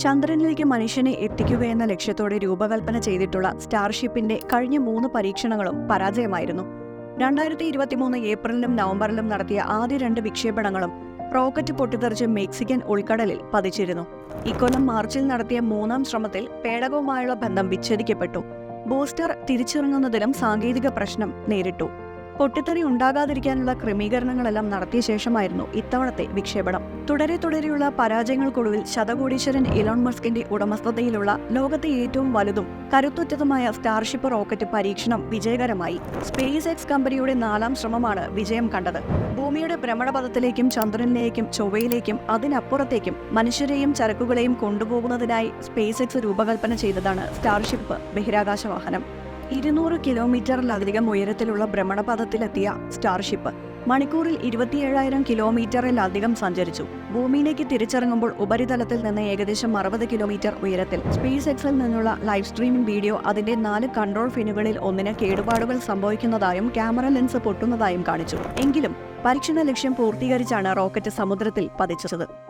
ചന്ദ്രനിലേക്ക് മനുഷ്യനെ എത്തിക്കുകയെന്ന ലക്ഷ്യത്തോടെ രൂപകൽപ്പന ചെയ്തിട്ടുള്ള സ്റ്റാർഷിപ്പിന്റെ കഴിഞ്ഞ മൂന്ന് പരീക്ഷണങ്ങളും പരാജയമായിരുന്നു. രണ്ടായിരത്തി ഇരുപത്തിമൂന്ന് ഏപ്രിലിലും നവംബറിലും നടത്തിയ ആദ്യ രണ്ട് വിക്ഷേപണങ്ങളും റോക്കറ്റ് പൊട്ടിത്തെറിച്ച് മെക്സിക്കൻ ഉൾക്കടലിൽ പതിച്ചിരുന്നു. ഇക്കൊല്ലം മാർച്ചിൽ നടത്തിയ മൂന്നാം ശ്രമത്തിൽ പേടകവുമായുള്ള ബന്ധം വിച്ഛേദിക്കപ്പെട്ടു. ബൂസ്റ്റർ തിരിച്ചിറങ്ങുന്നതിലും സാങ്കേതിക പ്രശ്നം നേരിട്ടു. പൊട്ടിത്തെറി ഉണ്ടാകാതിരിക്കാനുള്ള ക്രമീകരണങ്ങളെല്ലാം നടത്തിയ ശേഷമായിരുന്നു ഇത്തവണത്തെ വിക്ഷേപണം. തുടരെ തുടരെയുള്ള പരാജയങ്ങൾക്കൊടുവിൽ ശതകോടീശ്വരൻ ഇലോൺ മസ്കിന്റെ ഉടമസ്ഥതയിലുള്ള ലോകത്തെ ഏറ്റവും വലുതും കരുത്തുറ്റതുമായ സ്റ്റാർഷിപ്പ് റോക്കറ്റ് പരീക്ഷണം വിജയകരമായി. സ്പേസ് എക്സ് കമ്പനിയുടെ നാലാം ശ്രമമാണ് വിജയം കണ്ടത്. ഭൂമിയുടെ ഭ്രമണപഥത്തിലേക്കും ചന്ദ്രനിലേക്കും ചൊവ്വയിലേക്കും അതിനപ്പുറത്തേക്കും മനുഷ്യരെയും ചരക്കുകളെയും കൊണ്ടുപോകുന്നതിനായി സ്പേസ് എക്സ് രൂപകൽപ്പന ചെയ്തതാണ് സ്റ്റാർഷിപ്പ് ബഹിരാകാശ വാഹനം. ഇരുന്നൂറ് കിലോമീറ്ററിലധികം ഉയരത്തിലുള്ള ഭ്രമണപഥത്തിലെത്തിയ സ്റ്റാർഷിപ്പ് മണിക്കൂറിൽ ഇരുപത്തിയേഴായിരം കിലോമീറ്ററിലധികം സഞ്ചരിച്ചു. ഭൂമിയിലേക്ക് തിരിച്ചിറങ്ങുമ്പോൾ ഉപരിതലത്തിൽ നിന്ന് ഏകദേശം അറുപത് കിലോമീറ്റർ ഉയരത്തിൽ സ്പേസ് എക്സിൽ നിന്നുള്ള ലൈവ് സ്ട്രീമിംഗ് വീഡിയോ അതിന്റെ നാല് കൺട്രോൾ ഫിനുകളിൽ ഒന്നിന് കേടുപാടുകൾ സംഭവിക്കുന്നതായും ക്യാമറ ലെൻസ് പൊട്ടുന്നതായും കാണിച്ചു. എങ്കിലും പരീക്ഷണ ലക്ഷ്യം പൂർത്തീകരിച്ചാണ് റോക്കറ്റ് സമുദ്രത്തിൽ പതിച്ചത്.